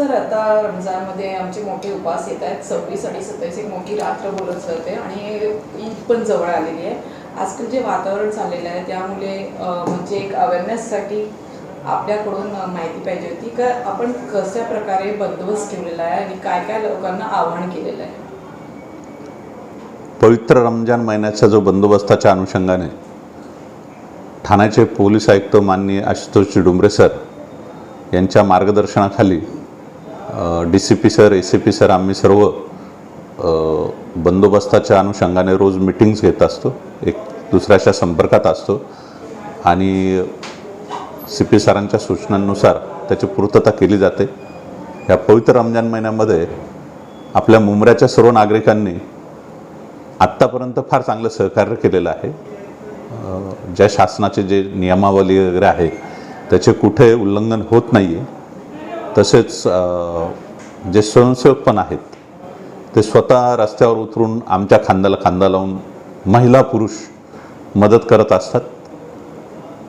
Sir आता रमजानमध्ये आमचे मोठे उपास येत आहेत. सव्वीस आणि सत्तावीस एक मोठी रात्र बोलत जाते आणि ईद पण जवळ आलेली आहे. आजकाल जे वातावरण चाललेलं आहे त्यामुळे म्हणजे एक अवेअरनेससाठी आपल्याकडून माहिती पाहिजे होती का आपण कशा प्रकारे बंदोबस्त ठेवलेला आहे आणि काय काय लोकांना आव्हान केलेलं आहे? पवित्र रमजान महिन्याच्या जो बंदोबस्ताच्या अनुषंगाने ठाण्याचे पोलीस आयुक्त माननीय आशुतोष डुंबरे सर यांच्या मार्गदर्शनाखाली D C P sir A C P sir आम्ही सर्व बंदोबस्ताच्या अनुषंगाने रोज मिटिंग्स घेत असतो. एक दुसऱ्याच्या संपर्कात असतो. आणि सी पी सरांच्या सूचनांनुसार त्याची पूर्तता केली जाते. या पवित्र रमजान महिन्यामध्ये आपल्या मुंबऱ्याच्या सर्व नागरिकांनी आत्तापर्यंत फार चांगलं सहकार्य केलेलं आहे. ज्या शासनाचे जे नियमावली वगैरे आहे त्याचे कुठे उल्लंघन होत नाही आहे तसेच जे स्वयंसेवक पण आहेत ते स्वतः रस्त्यावर उतरून आमच्या खांद्याला खांदा लावून महिला पुरुष मदत करत असतात.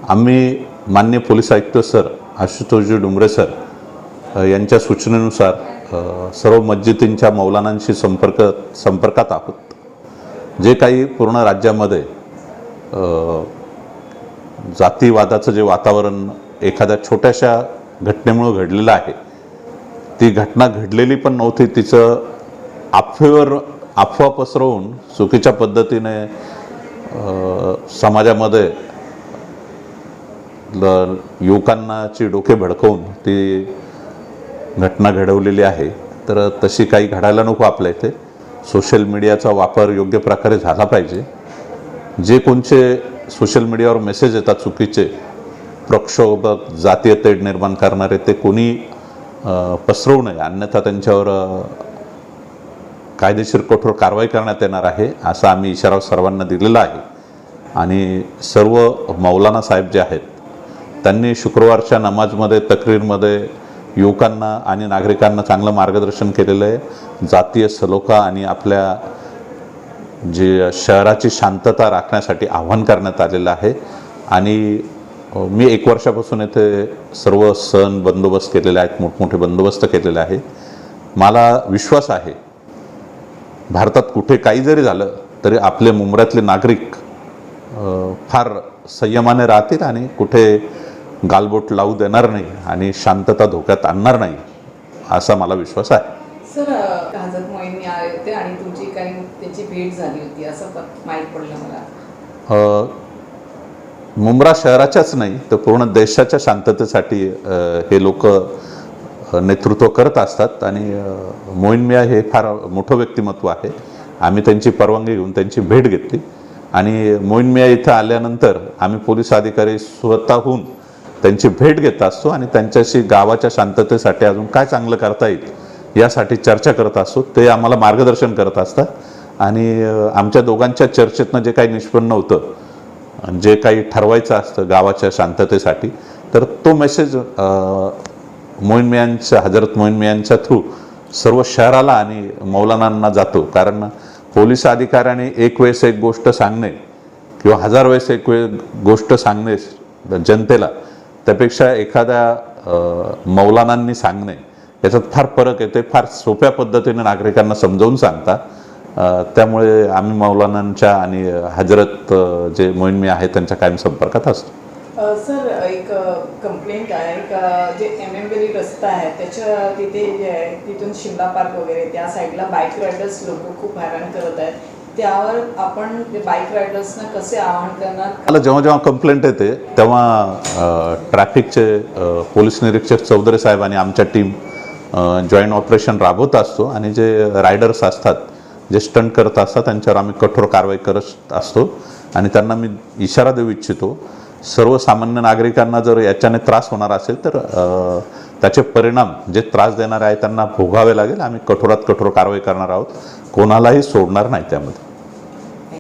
आम्ही मान्य पोलीस आयुक्त सर आशुतोषजी डुंबरे सर यांच्या सूचनेनुसार सर्व मस्जिदींच्या मौलानांशी संपर्क संपर्कात आहोत. जे काही पूर्ण राज्यामध्ये जातीवादाचं जे वातावरण एखाद्या छोट्याशा घटनेमुळं घडलेलं आहे. ती घटना घडलेली पण नव्हती. तिचं अफवेवर अफवा पसरवून चुकीच्या पद्धतीने समाजामध्ये ल युवकांनाची डोके भडकवून ती घटना घडवलेली आहे. तर तशी काही घडायला नको आपल्या इथे. सोशल मीडियाचा वापर योग्य प्रकारे झाला पाहिजे. जे कोणचे सोशल मीडियावर मेसेज येतात चुकीचे प्रक्षोभक जातीय तेढ निर्माण करणारे ते कोणी पसरवू नये. अन्यथा त्यांच्यावर कायदेशीर कठोर कारवाई करण्यात येणार आहे असा आम्ही इशारा सर्वांना दिलेला आहे. आणि सर्व मौलाना साहेब जे आहेत त्यांनी शुक्रवारच्या नमाजमध्ये तक्रीरमध्ये युवकांना आणि नागरिकांना चांगलं मार्गदर्शन केलेलं आहे. जातीय सलोखा आणि आपल्या जे शहराची शांतता राखण्यासाठी आव्हान करण्यात आलेलं आहे. आणि मी एक वर्षापासून येथे सर्व सण बंदोबस्त केलेले आहेत मोठमोठे बंदोबस्त केलेले आहे मला विश्वास आहे भारतात कुठे काही जरी झालं तरी आपले मुंबऱ्यातले नागरिक फार संयमाने राहतील आणि कुठे गालबोट लावू देणार नाही आणि शांतता धोक्यात आणणार नाही असा मला विश्वास आहे. सर हजरत मोहिनी आले होते आणि तुमची काही त्याची भेट झाली होती असं माहीत पडलं मला. मुंब्रा शहराच्याच नाही तर पूर्ण देशाच्या शांततेसाठी हे लोक नेतृत्व करत असतात. आणि अ, मोईन मिया हे फार मोठं व्यक्तिमत्व आहे. आम्ही त्यांची परवानगी घेऊन त्यांची भेट घेतली. आणि मोईन मिया इथं आल्यानंतर आम्ही पोलीस अधिकारी स्वतःहून त्यांची भेट घेत असतो आणि त्यांच्याशी गावाच्या शांततेसाठी अजून काय चांगलं करता येईल यासाठी चर्चा करत असतो. ते आम्हाला मार्गदर्शन करत असतात. आणि आमच्या दोघांच्या चर्चेतनं जे काही निष्पन्न होतं जे काही ठरवायचं असतं गावाच्या शांततेसाठी तर तो मेसेज मोईन मियांच्या हजरत मोईन मियांच्या थ्रू सर्व शहराला आणि मौलानांना जातो. कारण पोलीस अधिकाऱ्याने एक वेळेस एक गोष्ट सांगणे किंवा हजार वेळेस एक वेळ गोष्ट सांगणे जनतेला त्यापेक्षा एखाद्या मौलानांनी सांगणे याच्यात फार फरक येते फार सोप्या पद्धतीने नागरिकांना समजावून सांगता त्यामुळे आम्ही मौलानांच्या आणि हजरत जे मोहिनमी आहेत त्यांच्या कायम संपर्कात असतो. सर एक कंप्लेंट आहे का? जे एम एम बेली रस्ता आहे त्याच्या तिथे जे आहे तिथून शिमला पार्क वगैरे त्या साईडला बाईक रायडर्स लोक खूप हैराण करत आहेत. त्यावर आपण बाईक रायडर्सना कसे आवाहन करणार? मला जेव्हा जेव्हा कंप्लेंट येते तेव्हा ट्रॅफिकचे पोलीस निरीक्षक चौधरी साहेब आणि आमच्या टीम जॉईंट ऑपरेशन राबवत असतो. आणि जे रायडर्स असतात जे स्टंट करत असतात त्यांच्यावर आम्ही कठोर कारवाई करत असतो. आणि त्यांना मी इशारा देऊ इच्छितो सर्वसामान्य नागरिकांना जर याच्याने त्रास होणार असेल तर त्याचे परिणाम जे त्रास देणारे आहेत त्यांना भोगावे लागेल. आम्ही कठोरात कठोर कारवाई करणार आहोत. कोणालाही सोडणार नाही त्यामध्ये.